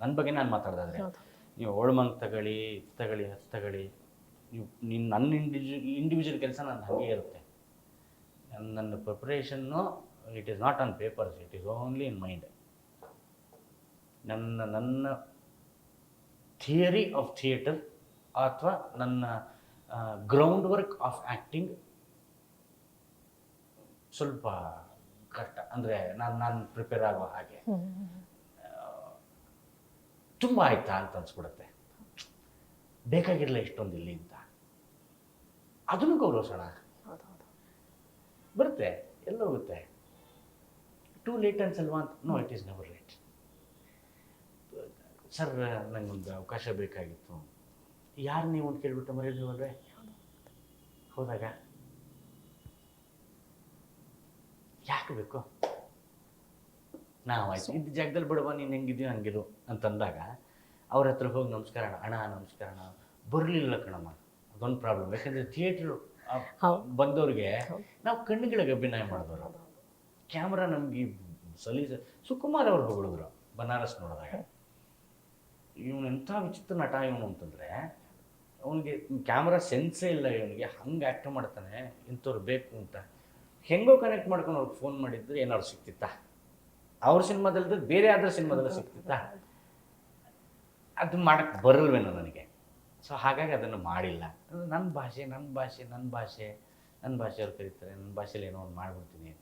ನನ್ನ ಬಗ್ಗೆ ನಾನು ಮಾತಾಡ್ದಾದ್ರೆ. ನೀವು ಓಳ್ಮಂಗ್ ತಗೊಳ್ಳಿ ತಗೊಳ್ಳಿ ಹತ್ತು ತಗೊಳ್ಳಿ ನೀವು ನಿನ್ನ ನನ್ನ ಇಂಡಿವಿಜು ಇಂಡಿವಿಜುವಲ್ ಕೆಲಸ ನನ್ನ ಹಾಗೆ ಇರುತ್ತೆ. ನನ್ನ ನನ್ನ preparation it is not on papers it is only in mind ನನ್ನ ನನ್ನ ಥಿಯರಿ ಆಫ್ ಥಿಯೇಟರ್ ಅಥವಾ ನನ್ನ ಗ್ರೌಂಡ್ ವರ್ಕ್ ಆಫ್ ಆ್ಯಕ್ಟಿಂಗ್ ಸ್ವಲ್ಪ ಕಷ್ಟ. ಅಂದರೆ ನಾನು ನಾನು ಪ್ರಿಪೇರ್ ಆಗೋ ಹಾಗೆ. ತುಂಬ ಆಯ್ತಾ ಅಂತ ಅನ್ಸ್ಬಿಡುತ್ತೆ. ಬೇಕಾಗಿರಲ್ಲ ಇಷ್ಟೊಂದು ಇಲ್ಲಿ ಅಂತ. ಅದನ್ನು ಗೌರವಿಸೋಣ. ಬರುತ್ತೆ, ಎಲ್ಲ ಹೋಗುತ್ತೆ. ಟೂ ಲೇಟ್ ಅನ್ಸಲ್ವಾ ಅಂತ? No it is never late sir ನನಗೊಂದು ಅವಕಾಶ ಬೇಕಾಗಿತ್ತು. ಯಾರು ನೀವು ಅಂತ ಕೇಳ್ಬಿಟ್ಟು ಹೋದ್ರೆ? ಹೋದಾಗ ಯಾಕೆ ಬೇಕು? ನಾವು ಆಯ್ತು. ಇದ್ದ ಜಾಗದಲ್ಲಿ ಬಿಡುವ ನೀನು ಹೆಂಗಿದ್ಯೋ ಹಂಗಿರು ಅಂತಂದಾಗ ಅವ್ರ ಹತ್ರ ಹೋಗಿ ನಮಸ್ಕಾರ ಅಣ್ಣ ನಮಸ್ಕಾರ ಅಣ್ಣ. ಬರಲಿಲ್ಲ ಕಣಮ್ಮ. ಅದೊಂದು ಪ್ರಾಬ್ಲಮ್ ಯಾಕಂದರೆ ಥಿಯೇಟ್ರ್. ಬಂದವ್ರಿಗೆ ನಾವು ಕಣ್ಣುಗಳಿಗೆ ಅಭಿನಯ ಮಾಡಿದವರು ಕ್ಯಾಮ್ರಾ ನಮಗೆ ಸಲೀಸ ಸುಕುಮಾರ್ ಅವ್ರು ಹೊಗಳಿದ್ರು ಬನಾರಸ್ ನೋಡಿದಾಗ. ಇವನು ಎಂಥ ವಿಚಿತ್ರ ನಟ ಇವನು ಅಂತಂದರೆ ಅವನಿಗೆ ಕ್ಯಾಮ್ರಾ ಸೆನ್ಸೇ ಇಲ್ಲ ಇವನಿಗೆ. ಹಂಗೆ ಆ್ಯಕ್ಟ್ ಮಾಡ್ತಾನೆ ಇಂಥವ್ರು ಬೇಕು ಅಂತ. ಹೆಂಗೋ ಕನೆಕ್ಟ್ ಮಾಡ್ಕೊಂಡು ಅವ್ರಿಗೆ ಫೋನ್ ಮಾಡಿದ್ರೆ ಏನಾದ್ರು ಸಿಕ್ತಿತ್ತಾ? ಅವ್ರ ಸಿನಿಮಾದಲ್ದ ಬೇರೆ ಯಾವ್ದ್ರ ಸಿನಿಮಾದಲ್ಲೂ ಸಿಕ್ತಿತ್ತಾ ಅದು ಮಾಡಕ್ಕೆ ಬರಲ್ವೇನೋ ನನಗೆ. ಸೊ ಹಾಗಾಗಿ ಅದನ್ನು ಮಾಡಿಲ್ಲ. ನನ್ನ ಭಾಷೆ ನನ್ನ ಭಾಷೆ ನನ್ನ ಭಾಷೆ ನನ್ನ ಭಾಷೆಯವ್ರು ಕರೀತಾರೆ ನನ್ನ ಭಾಷೆಯಲ್ಲಿ ಏನೋ ಒಂದು ಮಾಡ್ಬಿಡ್ತೀನಿ.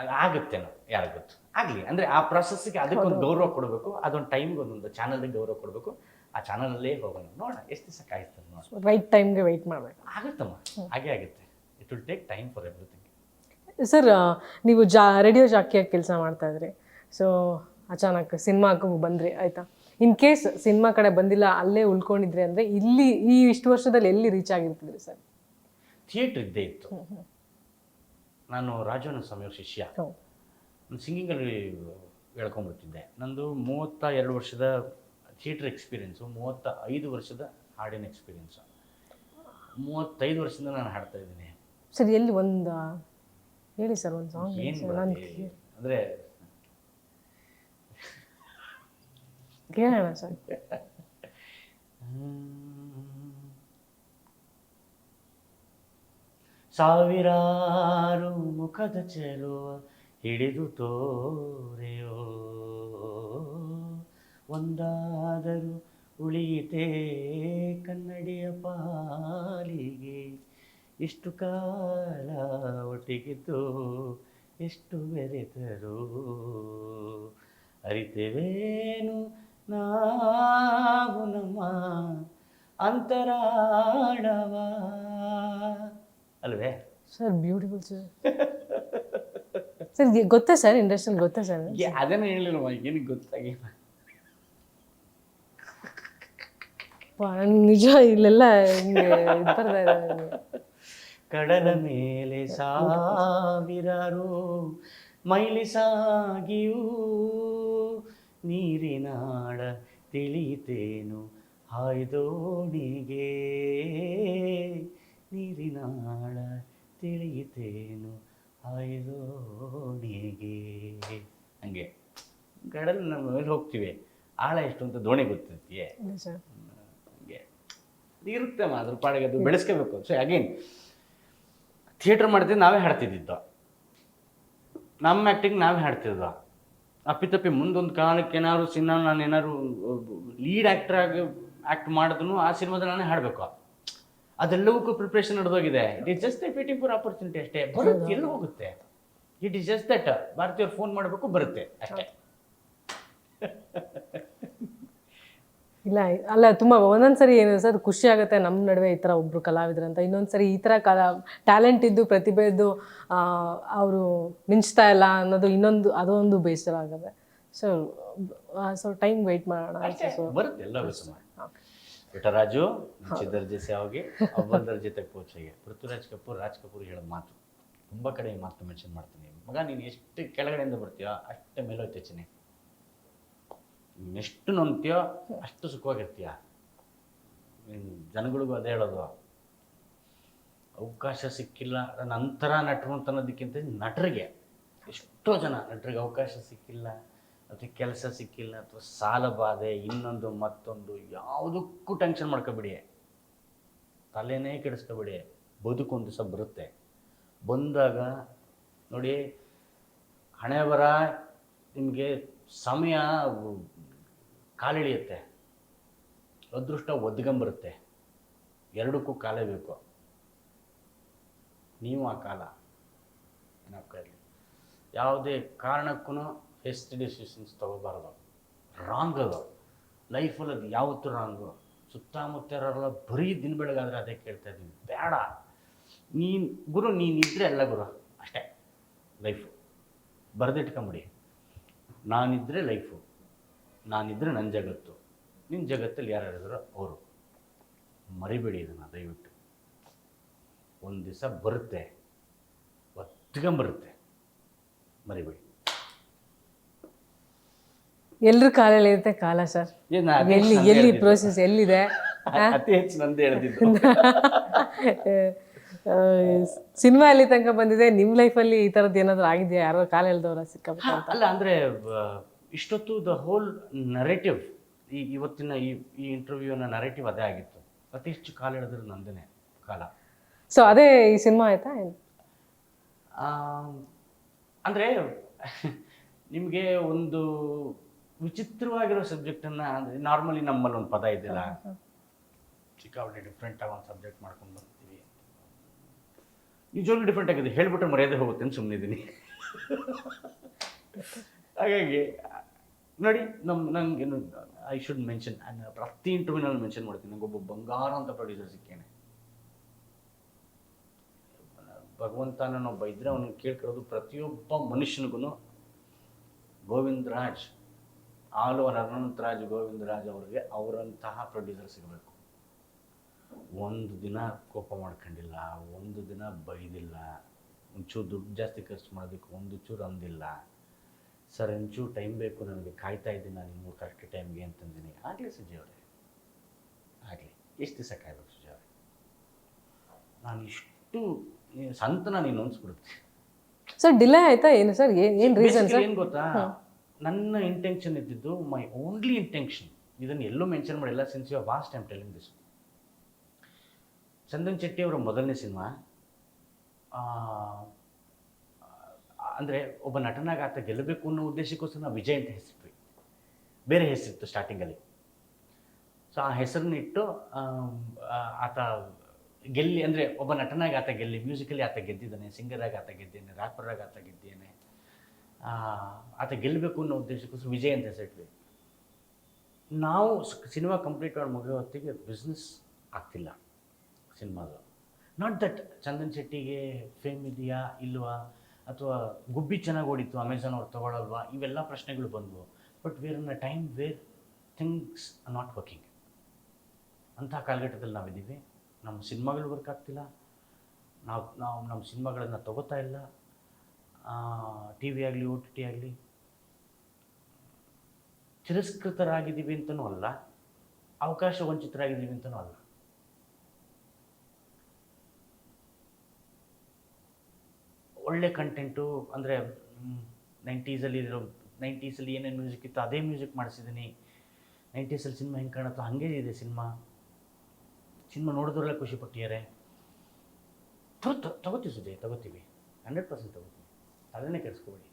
ಅದು ಆಗುತ್ತೇನೋ ಯಾರು ಗೊತ್ತು? ಆಗಲಿ ಅಂದರೆ ಆ ಪ್ರೊಸೆಸ್ಗೆ ಅದಕ್ಕೊಂದು ಗೌರವ ಕೊಡಬೇಕು ಅದೊಂದು ಟೈಮ್ಗೆ ಒಂದೊಂದು ಚಾನಲ್ಗೆ ಗೌರವ ಕೊಡಬೇಕು. ಆ ಚಾನಲಲ್ಲೇ ಹೋಗೋಣ ನೋಡೋಣ ಎಷ್ಟು ದಿವಸ ಕಾಯ್ತಾರೆ ನೋಡೋಣ. ರೈಟ್ ಟೈಮ್ಗೆ ವೆಯ್ಟ್ ಮಾಡಬೇಕು. ಆಗುತ್ತಮ್ಮ ಹಾಗೆ ಆಗುತ್ತೆ. It will take time for everything sir ನೀವು ಜಾ ರೇಡಿಯೋ ಜಾಕಿಯಾಗಿ ಕೆಲಸ ಮಾಡ್ತಾ ಇದ್ರಿ. ಸೊ ಅಚಾನಕ್ ಸಿನಿಮಾಗೂ ಬಂದ್ರಿ ಆಯಿತಾ? ಇನ್ ಕೇಸ್ ಸಿನಿಮಾ ಕಡೆ ಬಂದಿಲ್ಲ ಅಲ್ಲೇ ಉಳ್ಕೊಂಡಿದ್ರಿ ಅಂದರೆ ಇಲ್ಲಿ ಈ ಇಷ್ಟು ವರ್ಷದಲ್ಲಿ ಎಲ್ಲಿ ರೀಚ್ ಆಗಿರ್ತಿದ್ರಿ ಸರ್? ಥಿಯೇಟ್ರ್ ಇದ್ದೇ ಇತ್ತು. ನಾನು ರಾಜನ ಸ್ವಾಮಿಯವ್ರ ಶಿಷ್ಯ. ಸಿಂಗಿಂಗಲ್ಲಿ ಹೇಳ್ಕೊಂಡ್ಬಿಡ್ತಿದ್ದೆ. ನಂದು ಮೂವತ್ತ ಎರಡು ವರ್ಷದ ಥಿಯೇಟ್ರ್ ಎಕ್ಸ್ಪೀರಿಯೆನ್ಸು ಮೂವತ್ತ ಐದು ವರ್ಷದ ಹಾಡಿನ ಎಕ್ಸ್ಪೀರಿಯೆನ್ಸು ಮೂವತ್ತೈದು ವರ್ಷದಿಂದ ನಾನು ಹಾಡ್ತಾ ಇದ್ದೀನಿ. ಸರ್ ಎಲ್ಲಿ ಒಂದು? ಹೇಳಿ ಸರ್ ಒಂದು ಸಾಂಗ್ ಏನು ನಾನು ಅಂದರೆ ಕೇಳೋಣ ಸರ್. ಸಾವಿರಾರು ಮುಖದ ಚೆಲುವ ಹಿಡಿದು ತೋರೆಯೋ ಒಂದಾದರೂ ಉಳಿಯಿತೇ ಕನ್ನಡಿಯ ಪಾಲಿಗೆ. ಎಷ್ಟು ಕಾಲ ಒಟ್ಟಿಗಿದ್ದು ಎಷ್ಟು ಬೆರೆತರು ಅರಿತೆವೇನು? ನಾವು ನಮ್ಮ ಅಂತರಾಳವ. ಅಲ್ವೇ? Sir beautiful sir. ಸರ್ ಗೊತ್ತಾ ಸರ್ ಇಂಡಸ್ಟ್ರಿಯಲ್ಲಿ ಗೊತ್ತಾ ಸರ್ ಅದನ್ನ ಹೇಳಿಲ್ವ ಏನಕ್ಕೆ ಗೊತ್ತಾಗಿಲ್ಲ. ನಿಜ ಇಲ್ಲೆಲ್ಲ ಹಿಂಗೆ ಬರ್ತಾ ಇದೆ. ಕಡಲ ಮೇಲೆ ಸಾವಿರರು ಮೈಲಿ ಸಾಗಿಯೂ ನೀರಿನಾಡ ತಿಳಿತೇನು? ಹಾಯ್ದೋಣಿಗೆ ನೀರಿನಾಳ ತಿಳಿತೇನು? ಹಾಯ್ದೋಣಿಗೆ. ಹಂಗೆ. ಕಡಲ್ ನಮ್ಮ ಮೇಲೆ ಹೋಗ್ತೀವಿ. ಆಳ ಎಷ್ಟು ಅಂತ ದೋಣಿ ಗೊತ್ತಿರ್ತೀಯೇ ಹಂಗೆ. ಇರುತ್ತೆ ಅದ್ರ ಪಾಡಿಗೆ ಅದು ಬೆಳೆಸ್ಕೋಬೇಕು. ಸೊ ಅಗೇನ್ ಥಿಯೇಟ್ರ್ ಮಾಡ್ತಿದ್ದು ನಾವೇ ಹಾಡ್ತಿದ್ದಿದ್ದು. ನಮ್ಮ ಆ್ಯಕ್ಟಿಂಗ್ ನಾವೇ ಹಾಡ್ತಿದ್ದ. ಅಪ್ಪಿತಪ್ಪಿ ಮುಂದೊಂದು ಕಾಲಕ್ಕೆ ಏನಾದ್ರು ಸಿನಿಮಾ ನಾನು ಏನಾದ್ರು ಲೀಡ್ ಆ್ಯಕ್ಟರ್ ಆಗಿ ಆ್ಯಕ್ಟ್ ಮಾಡಿದ್ರು ಆ ಸಿನಿಮಾದಲ್ಲಿ ನಾನೇ ಹಾಡಬೇಕು. ಅದೆಲ್ಲವಕ್ಕೂ preparation ನಡೆದೋಗಿದೆ. It is just a waiting for opportunity ಅಷ್ಟೇ. ಬರುತ್ತೆ, ಎಲ್ಲ ಹೋಗುತ್ತೆ. ಇಟ್ ಇಸ್ ಜಸ್ಟ್ ದಟ್ ಭಾರತೀಯವ್ರು ಫೋನ್ ಮಾಡಬೇಕು, ಬರುತ್ತೆ ಅಷ್ಟೇ. ಇಲ್ಲ ಅಲ್ಲ ತುಂಬ ಒಂದೊಂದ್ಸರಿ ಏನು ಸರ್ ಖುಷಿ ಆಗುತ್ತೆ ನಮ್ಮ ನಡುವೆ ಈ ಥರ ಒಬ್ಬರು ಕಲಾವಿದರು ಅಂತ. ಇನ್ನೊಂದ್ಸರಿ ಈ ಥರ ಕಲಾ ಟ್ಯಾಲೆಂಟ್ ಇದ್ದು ಪ್ರತಿಭೆ ಇದ್ದು ಅವರು ಮಿಂಚ್ತಾ ಇಲ್ಲ ಅನ್ನೋದು ಇನ್ನೊಂದು ಅದೊಂದು ಬೇಸರ ಆಗುತ್ತೆ. ಸೊ ಸೊ ಟೈಮ್ ವೆಯ್ಟ್ ಮಾಡೋಣ ನಿಶ್ಚಿತ ದರ್ಜೆ ಸೇವಾಗೆ ಅವ್ವಲ್ ದರ್ಜೆ ತಕ್ಕ ಪೋಚೆಗೆ ಪೃಥ್ವಿರಾಜ್ ಕಪೂರ್ ರಾಜ್ ಕಪೂರ್ ಹೇಳೋ ಮಾತು. ತುಂಬ ಕಡೆ ಈ ಮಾತು ಮೆನ್ಷನ್ ಮಾಡ್ತೀನಿ. ಮಗ ನೀನು ಎಷ್ಟು ಕೆಳಗಡೆಯಿಂದ ಬರ್ತೀಯೋ ಅಷ್ಟೇ ಮೇಲೋಯ್ತು ಹೆಚ್ಚಿನ ಎಷ್ಟು ನೊಂತೀಯೋ ಅಷ್ಟು ಸುಖವಾಗಿರ್ತೀಯ. ಜನಗಳಿಗೂ ಅದೇ ಹೇಳೋದು. ಅವಕಾಶ ಸಿಕ್ಕಿಲ್ಲ, ನಂತರ ನಟರು ಅಂತ ಅನ್ನೋದಕ್ಕಿಂತ ನಟರಿಗೆ, ಎಷ್ಟೋ ಜನ ನಟರಿಗೆ ಅವಕಾಶ ಸಿಕ್ಕಿಲ್ಲ, ಅಥವಾ ಕೆಲಸ ಸಿಕ್ಕಿಲ್ಲ, ಅಥವಾ ಸಾಲ ಬಾಧೆ, ಇನ್ನೊಂದು, ಮತ್ತೊಂದು, ಯಾವುದಕ್ಕೂ ಟೆನ್ಷನ್ ಮಾಡ್ಕೋಬಿಡಿ. ತಲೆನೇ ಕೆಡಿಸ್ಕೋಬಿಡಿ. ಬದುಕು ಒಂದು ದಿವಸ ಬರುತ್ತೆ. ಬಂದಾಗ ನೋಡಿ, ಹಣೆ ಬರ ನಿಮಗೆ ಸಮಯ ಕಾಲೆಳೆಯುತ್ತೆ. ಅದೃಷ್ಟ ಒದ್ಗಂಬರುತ್ತೆ. ಎರಡಕ್ಕೂ ಕಾಲೇ ಬೇಕು. ನೀವು ಆ ಕಾಲ. ಏನಾಗ್ತಾಯಿರಲಿ ಯಾವುದೇ ಕಾರಣಕ್ಕೂ ಹೆಸ್ಟ್ ಡಿಸಿಷನ್ಸ್ ತೊಗೋಬಾರ್ದು. ರಾಂಗ್ ಅದು. ಲೈಫಲ್ಲಿ ಅದು ಯಾವತ್ತೂ ರಾಂಗು ಸುತ್ತಮುತ್ತ ಇರೋರೆಲ್ಲ ಬರೀ ದಿನ ಬೆಳಗಾದ್ರೆ ಅದೇ ಕೇಳ್ತಾ ಇದ್ದೀನಿ. ಬೇಡ. ನೀನು, ಗುರು ನೀನಿದ್ರೆ ಎಲ್ಲ ಗುರು. ಅಷ್ಟೇ. ಲೈಫು ಬರೆದಿಟ್ಕೊಂಬಿಡಿ. ನಾನಿದ್ರೆ ಲೈಫು ನಾನಿದ್ರೆ ನನ್ನ ಜಗತ್ತು. ನಿನ್ನ ಜಗತ್ತಲ್ಲಿ ಯಾರು ಹೇಳಿದ್ರು ಅವರು. ಮರಿಬೇಡಿ ಇದನ್ನು ದಯವಿಟ್ಟು. ಒಂದು ದಿವಸ ಬರುತ್ತೆ. ಒತ್ಕೊಂಬರುತ್ತೆ ಮರಿಬೇಡಿ. ಎಲ್ಲರೂ ಕಾಲ ಇರುತ್ತೆ ಕಾಲ ಸರ್. ಎಲ್ಲಿ ಎಲ್ಲಿ ಪ್ರೋಸೆಸ್ ಎಲ್ಲಿದೆ? ಅತಿ ಹೆಚ್ಚು ನಂದೇ ಹೇಳ್ತಿದ್ದು. ಸಿನಿಮಾ ಅಲ್ಲಿ ತನಕ ಬಂದಿದೆ. ನಿಮ್ಮ ಲೈಫಲ್ಲಿ ಈ ಥರದ್ದು ಏನಾದರೂ ಆಗಿದೆಯಾ? ಯಾರೋ ಕಾಲ ಎಳ್ದವ್ರ ಸಿಕ್ಕ ಹಾ, ಅಲ್ಲ ಅಂದರೆ ಇಷ್ಟೊತ್ತು ದ ಹೋಲ್ ನರೇಟಿವ್ ಈ ಇವತ್ತಿನ ಈ ಈ ಇಂಟರ್ವ್ಯೂನ ನರೇಟಿವ್ ಅದೇ ಆಗಿತ್ತು. ಅತಿ ಹೆಚ್ಚು ಕಾಲ ಹೇಳಿದ್ರು ನಂದನೆ ಕಾಲ. ಸೊ ಅದೇ ಈ ಸಿನಿಮಾ ಆಯ್ತಾ? ಅಂದರೆ ನಿಮಗೆ ಒಂದು ವಿಚಿತ್ರವಾಗಿರೋ ಸಬ್ಜೆಕ್ಟನ್ನು ಅಂದರೆ ನಾರ್ಮಲಿ ನಮ್ಮಲ್ಲಿ ಒಂದು ಪದ ಇದೆಯಲ್ಲ ಸಿಕ್ಕಾಪಟ್ಟೆ ಡಿಫ್ರೆಂಟಾಗಿ ಒಂದು ಸಬ್ಜೆಕ್ಟ್ ಮಾಡ್ಕೊಂಡು ಬರ್ತೀವಿ ನಿಜವಾಗ್ಲೂ ಡಿಫ್ರೆಂಟ್ ಆಗಿದೆ ಹೇಳ್ಬಿಟ್ಟು ಮರ್ಯಾದೆ ಹೋಗುತ್ತೆ ಅಂತ ಸುಮ್ಮನಿದ್ದೀನಿ ಹಾಗಾಗಿ, ನೋಡಿ ನಮ್ಮ ನಂಗೆ ಐ ಶುಡ್ ಮೆನ್ಷನ್ ಪ್ರತಿ ಇಂಟರ್ವ್ಯೂನಲ್ಲಿ ಮೆನ್ಷನ್ ಮಾಡ್ತೀನಿ. ನನಗೊಬ್ಬ ಬಂಗಾರ ಅಂತ ಪ್ರೊಡ್ಯೂಸರ್ ಸಿಕ್ಕೇನೆ. ಭಗವಂತ ಒಬ್ಬ ಇದ್ರೆ ಅವನಿಗೆ ಕೇಳ್ಕೊಳ್ಳೋದು ಪ್ರತಿಯೊಬ್ಬ ಮನುಷ್ಯನಿಗೂ ಗೋವಿಂದ ರಾಜ್ ಆಲ್ ಓವರ್ ಅನಂತರಾಜ್ ಗೋವಿಂದ ರಾಜ್ ಅವರಿಗೆ ಅವರಂತಹ ಪ್ರೊಡ್ಯೂಸರ್ ಸಿಗಬೇಕು. ಒಂದು ದಿನ ಕೋಪ ಮಾಡ್ಕೊಂಡಿಲ್ಲ, ಒಂದು ದಿನ ಬೈದಿಲ್ಲ, ಒಂಚೂರು ದುಡ್ಡು ಜಾಸ್ತಿ ಖರ್ಚು ಮಾಡೋದಕ್ಕೆ ಒಂದು ಚೂರು ಅಂದಿಲ್ಲ. ಸರ್ ಒಂಚೂರು ಟೈಮ್ ಬೇಕು ನನಗೆ. ಕಾಯ್ತಾ ಇದ್ದೀನಿ ನಾನು ಇನ್ನೂ ಕರೆಕ್ಟ್ ಟೈಮ್ಗೆ ಅಂತಂದಿನಿ. ಆಗಲಿ ಸುಜಯ್ ಅವರೇ. ಆಗಲಿ. ಎಷ್ಟು ದಿವಸ ಕಾಯ್ಬೇಕು ಸುಜಯ್ ಅವರೇ? ನಾನು ಇಷ್ಟು ಸಂತನ ನೀನು ಅನ್ಸ್ಬಿಡುತ್ತೆ. ಸರ್ ಡಿಲೇ ಆಯ್ತಾ? ಏನು ಸರ್? ಏನು ಏನು ರೀಸನ್ ಸರ್? ಏನು ಗೊತ್ತಾ? ನನ್ನ ಇಂಟೆನ್ಷನ್ ಇದ್ದಿದ್ದು ಮೈ ಓನ್ಲಿ ಇಂಟೆನ್ಷನ್ ಇದನ್ನು ಎಲ್ಲೂ ಮೆನ್ಷನ್ ಮಾಡಿಲ್ಲ since you waste time telling this Chandan Shetty ಅವರ ಮೊದಲನೇ ಸಿನಿಮಾ ಅಂದರೆ ಒಬ್ಬ ನಟನಾಗಿ ಆತ ಗೆಲ್ಲಬೇಕು ಅನ್ನೋ ಉದ್ದೇಶಕ್ಕೋಸ್ಕರ ನಾವು ವಿಜಯ್ ಅಂತ ಹೆಸರಿಟ್ವಿ ಬೇರೆ ಹೆಸರಿತ್ತು ಸ್ಟಾರ್ಟಿಂಗಲ್ಲಿ ಸೊ ಆ ಹೆಸರನ್ನಿಟ್ಟು ಆತ ಗೆಲ್ಲಿ, ಅಂದರೆ ಒಬ್ಬ ನಟನಾಗಿ ಆತ ಗೆಲ್ಲಿ ಮ್ಯೂಸಿಕಲಿ ಆತ ಗೆದ್ದಿದ್ದಾನೆ ಸಿಂಗರಾಗಿ ಆತ ಗೆದ್ದೇನೆ ರ್ಯಾಪರಾಗಿ ಆತ ಗೆದ್ದೇನೆ ಆತ ಗೆಲ್ಲಬೇಕು ಅನ್ನೋ ಉದ್ದೇಶಕ್ಕೋಸ್ಕರ ವಿಜಯ್ ಅಂತ ಹೆಸರಿಟ್ವಿ ನಾವು ಸಿನಿಮಾ ಕಂಪ್ಲೀಟ್ ಮಾಡಿ ಮುಗಿಯೋ ಹೊತ್ತಿಗೆ ಬಿಸ್ನೆಸ್ ಆಗ್ತಿಲ್ಲ ಸಿನಿಮಾದು. ನಾಟ್ ದಟ್ ಚಂದನ್ ಶೆಟ್ಟಿಗೆ ಫೇಮ್ ಇದೆಯಾ, ಇಲ್ವಾ? ಅಥವಾ ಗುಬ್ಬಿ ಚೆನ್ನಾಗಿ ಓಡಿತ್ತು ಅಮೆಝಾನ್ ಅವ್ರು ತೊಗೊಳಲ್ವಾ? ಇವೆಲ್ಲ ಪ್ರಶ್ನೆಗಳು ಬಂದವು. But where in a time where things are not working ಅಂಥ ಕಾಲಘಟ್ಟದಲ್ಲಿ ನಾವಿದ್ದೀವಿ. ನಮ್ಮ ಸಿನಿಮಾಗಳು ವರ್ಕ್ ಆಗ್ತಿಲ್ಲ. ನಾವು ನಾವು ನಮ್ಮ ಸಿನಿಮಾಗಳನ್ನು ತಗೋತಾ ಇಲ್ಲ. ಟಿ ವಿ ಆಗಲಿ ಓ ಟಿ ಟಿ ಆಗಲಿ. ತಿರಸ್ಕೃತರಾಗಿದ್ದೀವಿ ಅಂತಲೂ ಅಲ್ಲ. ಅವಕಾಶ ವಂಚಿತರಾಗಿದ್ದೀವಿ ಅಂತಲೂ ಅಲ್ಲ. ಒಳ್ಳೆ ಕಂಟೆಂಟು ಅಂದರೆ ನೈಂಟೀಸಲ್ಲಿ ಇರೋ, ನೈಂಟೀಸಲ್ಲಿ ಏನೇನು ಮ್ಯೂಸಿಕ್ ಇತ್ತು ಅದೇ ಮ್ಯೂಸಿಕ್ ಮಾಡಿಸಿದ್ದೀನಿ ನೈಂಟೀಸಲ್ಲಿ ಸಿನಿಮಾ ಹೆಂಗೆ ಕಾಣುತ್ತೋ ಹಾಗೇ ಇದೆ ಸಿನಿಮಾ. ಸಿನಿಮಾ ನೋಡಿದ್ರೆ ಖುಷಿ ಪಟ್ಟಿದ್ದಾರೆ. ತಗೋ ತಗೋತೀವಿ ಸುಜಯ್, ತಗೋತೀವಿ. ಹಂಡ್ರೆಡ್ ಪರ್ಸೆಂಟ್ ತಗೋತೀವಿ. ಅದನ್ನೇ ಕೆಡಿಸ್ಕೋಬೇಡಿ.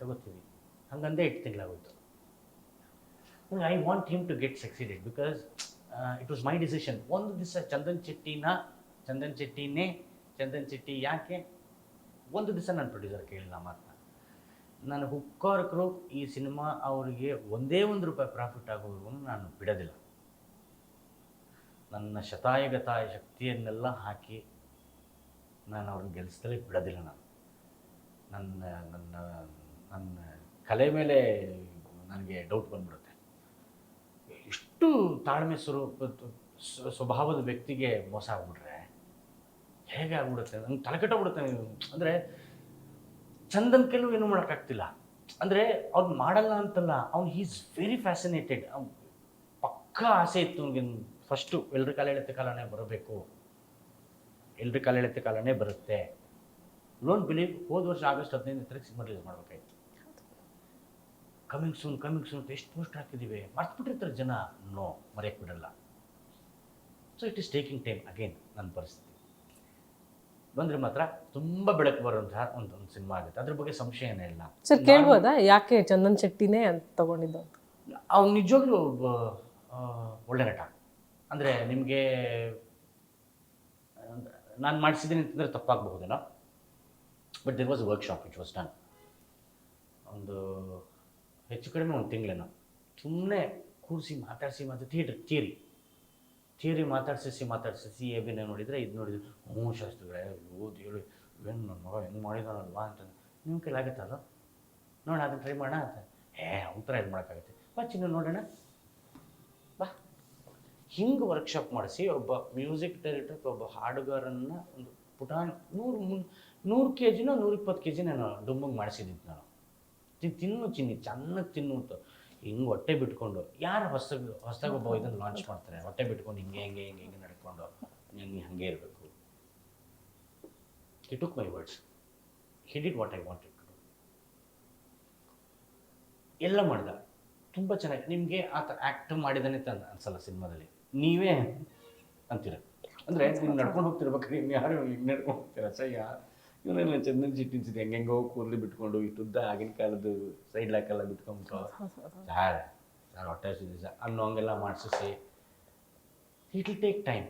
ತಗೋತೀವಿ. ಹಂಗಂದೇ ಎಂಟು ತಿಂಗಳಾಗೋಯ್ತು. I want him to get succeeded because it was my decision ಒಂದು ದಿವಸ ಚಂದನ್ ಚೆಟ್ಟಿನ ಚಂದನ್ ಚೆಟ್ಟಿನೇ ಚಂದನ್ ಚೆಟ್ಟಿ ಯಾಕೆ ಒಂದು ದಿವಸ ನಾನು ಪ್ರೊಡ್ಯೂಸರ್ ಕೇಳಿಲ್ಲ ಮಾತನ್ನ ನನ್ನ ಹುಕ್ಕಾರಕರು ಈ ಸಿನಿಮಾ ಅವರಿಗೆ ಒಂದೇ ಒಂದು ರೂಪಾಯಿ ಪ್ರಾಫಿಟ್ ಆಗೋವರೆಗೂ ನಾನು ಬಿಡೋದಿಲ್ಲ. ನನ್ನ ಶತಾಯಗತಾಯ ಶಕ್ತಿಯನ್ನೆಲ್ಲ ಹಾಕಿ ನಾನು ಅವ್ರನ್ನ ಗೆಲ್ಲಿಸ್ದಲೇ ಬಿಡೋದಿಲ್ಲ ನಾನು. ನನ್ನ ನನ್ನ ನನ್ನ ಕಲೆ ಮೇಲೆ ನನಗೆ ಡೌಟ್ ಬಂದ್ಬಿಡುತ್ತೆ. ಇಷ್ಟು ತಾಳ್ಮೆ ಸ್ವರೂಪ, ಸ್ವಭಾವದ ವ್ಯಕ್ತಿಗೆ ಮೋಸ ಆಗ್ಬಿಟ್ರೆ ಹೇಗೆ ಆಗ್ಬಿಡುತ್ತೆ? ನಂಗೆ ತಲೆಕೆಟ್ಟೋಗ್ಬಿಡುತ್ತೆ ನೀವು ಅಂದರೆ ಚಂದನ್ ಕೆಲವು ಏನು ಮಾಡೋಕ್ಕಾಗ್ತಿಲ್ಲ. ಅಂದರೆ ಅವ್ನು ಮಾಡಲ್ಲ ಅಂತಲ್ಲ, ಅವ್ನು ಈಸ್ ವೆರಿ ಫ್ಯಾಸಿನೇಟೆಡ್ ಪಕ್ಕ ಆಸೆ ಇತ್ತು ನನಗೆ ಫಸ್ಟು ಎಲ್ರ ಕಾಲ ಎಳೆತ ಕಾಲನೇ ಬರಬೇಕು. ಎಲ್ರ ಕಾಲ ಎಳೆತ ಕಾಲನೇ ಬರುತ್ತೆ. ಲೋನ್ ಬಿಲೀವ್ ಹೋದ ವರ್ಷ ಆಗಸ್ಟ್ ಹದಿನೈದು ತಾರೀಕು ಸಿನಿಮಾ ರಿಲೀಸ್ ಮಾಡಬೇಕಾಯ್ತು. ಕಮಿಂಗ್ ಸೂನ್ ಕಮಿಂಗ್ ಸೂನ್ ಅಂತ ಎಷ್ಟು ಪೋಸ್ಟ್ ಹಾಕಿದ್ದೀವಿ ಮರ್ತ್ಬಿಟ್ಟಿರ್ತಾರೆ ಜನ. ನೋ ಮರೆಯಕ್ಕೆ ಬಿಡಲ್ಲ so it is taking time again ನನ್ನ ಪರಿಸ್ಥಿತಿ ಬಂದರೆ ಮಾತ್ರ ತುಂಬ ಬೆಳಕು ಬರುವಂತಹ ಒಂದು ಒಂದು ಸಿನಿಮಾ ಆಗುತ್ತೆ. ಅದ್ರ ಬಗ್ಗೆ ಸಂಶಯನೇ ಇಲ್ಲ. ಸರ್ ಕೇಳ್ಬೋದಾ? ಯಾಕೆ ಚಂದನ್ ಶೆಟ್ಟಿನೇ ಅಂತ ತಗೊಂಡಿದ್ದು ಅಂತ? ಅವ್ನು ನಿಜವಾಗ್ಲೂ ಒಳ್ಳೆ ನಟ. ಅಂದರೆ ನಿಮಗೆ ನಾನು ಮಾಡಿಸಿದ್ದೀನಿ ಅಂತಂದರೆ ತಪ್ಪಾಗಬಹುದೇನೋ? But there was workshop it was done ಒಂದು ಹೆಚ್ಚು ಕಡಿಮೆ ಒಂದು ತಿಂಗಳೇನೋ. ಸುಮ್ಮನೆ ಕೂರಿಸಿ ಮಾತಾಡಿಸಿ ಮಾತು ಥಿಯೇಟ್ರ್ ಥಿಯರಿ ಥಿಯರಿ ಮಾತಾಡ್ಸಿಸಿ ಮಾತಾಡ್ಸಿಸಿ ಬಿನ ನೋಡಿದರೆ ಇದು ನೋಡಿದ್ರೆ, ಹ್ಞೂ ಶಾಸ್ತ್ರಿಗಳೇ, ಓದಿ ಹೇಳಿ ಏನು ನನ್ನ ಮಗ ಹೆಂಗೆ ಮಾಡಿದಾನಲ್ವಾ ಅಂತ ನಿಮ್ಮ ಕೈಲಿ ಆಗುತ್ತೆ ಅದು? ನೋಡ ಅದನ್ನು ಟ್ರೈ ಮಾಡೋಣ ಅಂತ. ಏ ಒಂಥರ ಇದು ಮಾಡೋಕ್ಕಾಗುತ್ತೆ. ಬಾ, ಚಿನ್ನ, ನೋಡೋಣ. ಬಾ. ಹಿಂಗೆ ವರ್ಕ್ಶಾಪ್ ಮಾಡಿಸಿ, ಒಬ್ಬ ಮ್ಯೂಸಿಕ್ ಡೈರೆಕ್ಟರ್ ಒಬ್ಬ ಹಾಡುಗಾರನ್ನು ಒಂದು ಪುಟಾಣಿ ನೂರು ಮುನ್, ನೂರು ಕೆ ಜಿನೋ ನೂರಿಪ್ಪತ್ತು ಕೆ ಜಿ ನಾನು ಡುಂಬಂಗೆ ಮಾಡಿಸಿದ್ದಿದ್ದು ನಾನು. ತಿನ್ನು, ಚಿನ್ನಿ, ಚೆನ್ನಾಗಿ ತಿನ್ನು ಅಂತ. ಹಿಂಗೆ ಹೊಟ್ಟೆ ಬಿಟ್ಕೊಂಡು ಯಾರು ಹೊಸ ಹೊಸದಾಗ ಒಬ್ಬ ಇದನ್ನು ಲಾಂಚ್ ಮಾಡ್ತಾರೆ? ಹೊಟ್ಟೆ ಬಿಟ್ಕೊಂಡು ಹಿಂಗೆ ಹಿಂಗೆ ಹಿಂಗೆ ಹಿಂಗೆ ನಡ್ಕೊಂಡು ಹಿಂಗೆ ಹಾಗೆ ಇರಬೇಕು. He took my words he did what I wanted to ಎಲ್ಲ ಮಾಡ್ದ. ತುಂಬ ಚೆನ್ನಾಗಿ. ನಿಮಗೆ ಆ ಥರ ಆ್ಯಕ್ಟ್ ಮಾಡಿದಾನೆ ಅಂತ ಅನ್- ಅನ್ಸಲ್ಲ ಸಿನಿಮಾದಲ್ಲಿ. ನೀವೇ ಅಂತೀರ. ಅಂದರೆ ನೀವು ನಡ್ಕೊಂಡು ಹೋಗ್ತಿರ್ಬೇಕು ನೀವು ಯಾರು ಹಿಂಗೆ ನಡ್ಕೊಂಡು ಹೋಗ್ತೀರ? ಸಯ್ಯ ಇವನೆಲ್ಲ ಚಂದನ ಚಿಟ್ಟಿನ ಸಿಟಿ ಹೆಂಗೆಂಗೋ ಕೂದಲು ಬಿಟ್ಕೊಂಡು ಇಷ್ಟುದ್ದ ಆಗಿನ ಕಾಲದ್ದು ಸೈಡ್ ಲಾಕೆಲ್ಲ ಬಿಟ್ಕೊಂಬಿಟ್ಟು ಸಾರ್ ಸಾರ್ ಹೊಟ್ಟೆ ಸರ್ ಅನ್ನೋ ಹಂಗೆಲ್ಲ ಮಾಡಿಸಿ ಇಟ್ ವಿಲ್ ಟೇಕ್ ಟೈಮ್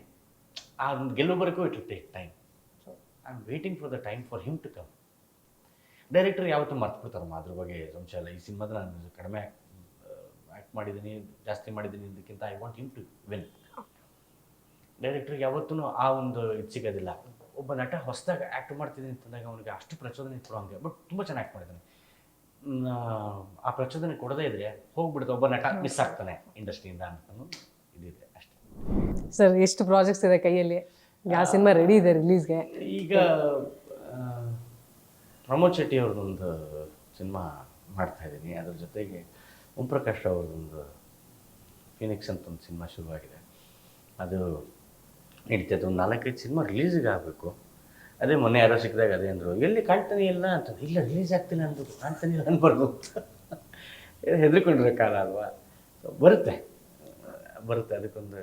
ಆ ಗೆಲ್ಲುವವರೆಗೂ it will take time so I am waiting for the time for him to come director ಯಾವತ್ತೂ ಮರ್ತು ಬಿಡ್ತಾರಮ್ಮ ಅದ್ರ ಬಗ್ಗೆ ಸಂಶಯ ಇಲ್ಲ. ಈ ಸಿನಿಮಾದ ನಾನು ಕಡಿಮೆ ಆ್ಯಕ್ಟ್ ಮಾಡಿದ್ದೀನಿ ಜಾಸ್ತಿ ಮಾಡಿದ್ದೀನಿ ಅದಕ್ಕಿಂತ I want him to win ಡೈರೆಕ್ಟ್ರಿಗೆ ಯಾವತ್ತೂ ಆ ಒಂದು ಇದು ಸಿಗೋದಿಲ್ಲ. ಒಬ್ಬ ನಟ ಹೊಸದಾಗಿ ಆ್ಯಕ್ಟ್ ಮಾಡ್ತಿದ್ದೀನಿ ಅಂತಂದಾಗ ಅವನಿಗೆ ಅಷ್ಟು ಪ್ರಚೋದನೆ ಕೊಡೋಂಗೆ ಬಟ್ ತುಂಬ ಚೆನ್ನಾಗಿ ಆ್ಯಕ್ಟ್ ಮಾಡಿದ್ದಾನೆ ಆ ಪ್ರಚೋದನೆ ಕೊಡದೇ ಇದ್ರೆ ಹೋಗ್ಬಿಡುತ್ತೆ. ಒಬ್ಬ ನಟ ಮಿಸ್ ಆಗ್ತಾನೆ ಇಂಡಸ್ಟ್ರಿಯಿಂದ ಅಂತ ಇದಿದೆ ಅಷ್ಟೇ. ಸರ್ ಎಷ್ಟು ಪ್ರಾಜೆಕ್ಟ್ಸ್ ಇದೆ ಕೈಯಲ್ಲಿ? ಯಾವ ಸಿನಿಮಾ ರೆಡಿ ಇದೆ ರಿಲೀಸ್ಗೆ ಈಗ ಪ್ರಮೋದ್ ಶೆಟ್ಟಿ ಅವ್ರದ್ದೊಂದು ಸಿನಿಮಾ ಮಾಡ್ತಾ ಇದ್ದೀನಿ. ಅದ್ರ ಜೊತೆಗೆ ಓಂ ಪ್ರಕಾಶ್ ಅವ್ರದ್ದೊಂದು ಫಿನಿಕ್ಸ್ ಅಂತ ಒಂದು ಸಿನಿಮಾ ಶುರುವಾಗಿದೆ. ಅದು ನಡೀತೈತೆ ಒಂದು ನಾಲ್ಕೈದು ಸಿನಿಮಾ ರಿಲೀಸಿಗೆ ಆಗಬೇಕು. ಅದೇ ಮೊನ್ನೆ ಯಾರೋ ಸಿಕ್ಕಿದಾಗ ಅದೇ ಅಂದರು, ಎಲ್ಲಿ ಕಾಣ್ತಾನೆ ಇಲ್ಲ ಅಂತ. ಇಲ್ಲ, ರಿಲೀಸ್ ಆಗ್ತಿಲ್ಲ ಅಂದರು. ಕಾಣ್ತಾನೆ ಇಲ್ಲ ಅನ್ಬಾರ್ದು ಹೆದರ್ಕೊಂಡಿರೋ ಕಾಲ ಅಲ್ವಾ? ಬರುತ್ತೆ. ಬರುತ್ತೆ, ಅದಕ್ಕೊಂದು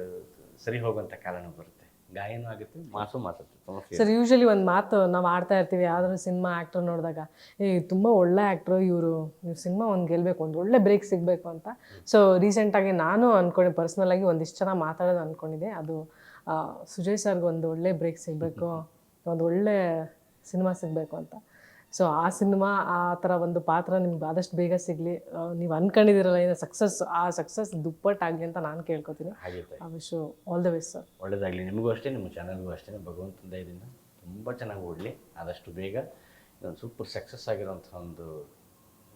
ಸರಿ ಹೋಗುವಂಥ ಕಾಲನೂ ಬರುತ್ತೆ. ಗಾಯನೂ ಆಗುತ್ತೆ ಮಾತು ಮಾತಾಡ್ತೀವಿ ಸರ್ ಯೂಶಲಿ ಒಂದು ಮಾತು ನಾವು ಆಡ್ತಾ ಇರ್ತೀವಿ, ಯಾವ್ದಾದ್ರು ಸಿನಿಮಾ ಆ್ಯಕ್ಟ್ರ್ ನೋಡಿದಾಗ ಈ ತುಂಬ ಒಳ್ಳೆ ಆ್ಯಕ್ಟ್ರು ಇವರು ನೀವು ಸಿನಿಮಾ ಒಂದು ಗೆಲ್ಲಬೇಕು ಒಂದು ಒಳ್ಳೆ ಬ್ರೇಕ್ ಸಿಗಬೇಕು ಅಂತ. ಸೊ ರೀಸೆಂಟಾಗಿ ನಾನು ಅಂದ್ಕೊಂಡೆ ಪರ್ಸ್ನಲಾಗಿ ಒಂದಿಷ್ಟು ಜನ ಮಾತಾಡೋದು ಅಂದ್ಕೊಂಡಿದ್ದೆ ಅದು ಸುಜಯ್ ಸರ್ಗೆ ಒಂದು ಒಳ್ಳೆ ಬ್ರೇಕ್ ಸಿಗಬೇಕು ಒಂದು ಒಳ್ಳೆ ಸಿನಿಮಾ ಸಿಗಬೇಕು ಅಂತ. ಸೊ ಆ ಸಿನಿಮಾ ಆ ಥರ ಒಂದು ಪಾತ್ರ ನಿಮ್ಗೆ ಆದಷ್ಟು ಬೇಗ ಸಿಗಲಿ. ನೀವು ಅನ್ಕೊಂಡಿದ್ದೀರಲ್ಲ ಏನೋ ಸಕ್ಸಸ್ ಆ ಸಕ್ಸಸ್ ದುಪ್ಪಟ್ಟಾಗಲಿ ಅಂತ ನಾನು ಕೇಳ್ಕೊತೀನಿ. Wish all the best sir ಒಳ್ಳೇದಾಗಲಿ. ನಿಮಗೂ ಅಷ್ಟೇ ನಿಮ್ಮ ಚಾನಲ್ಗೂ ಅಷ್ಟೇ ಭಗವಂತನ ದಯದಿಂದ ತುಂಬ ಚೆನ್ನಾಗಿ ಓಡಲಿ. ಆದಷ್ಟು ಬೇಗ ಇದೊಂದು ಸೂಪರ್ ಸಕ್ಸಸ್ ಆಗಿರೋಂಥ ಒಂದು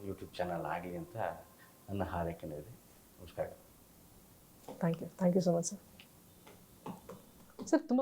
ಯೂಟ್ಯೂಬ್ ಚಾನಲ್ ಆಗಲಿ ಅಂತ ನನ್ನ ಹಾರೈಕೆ ನಮಸ್ಕಾರ. Thank you thank you so much sir sir ತುಂಬ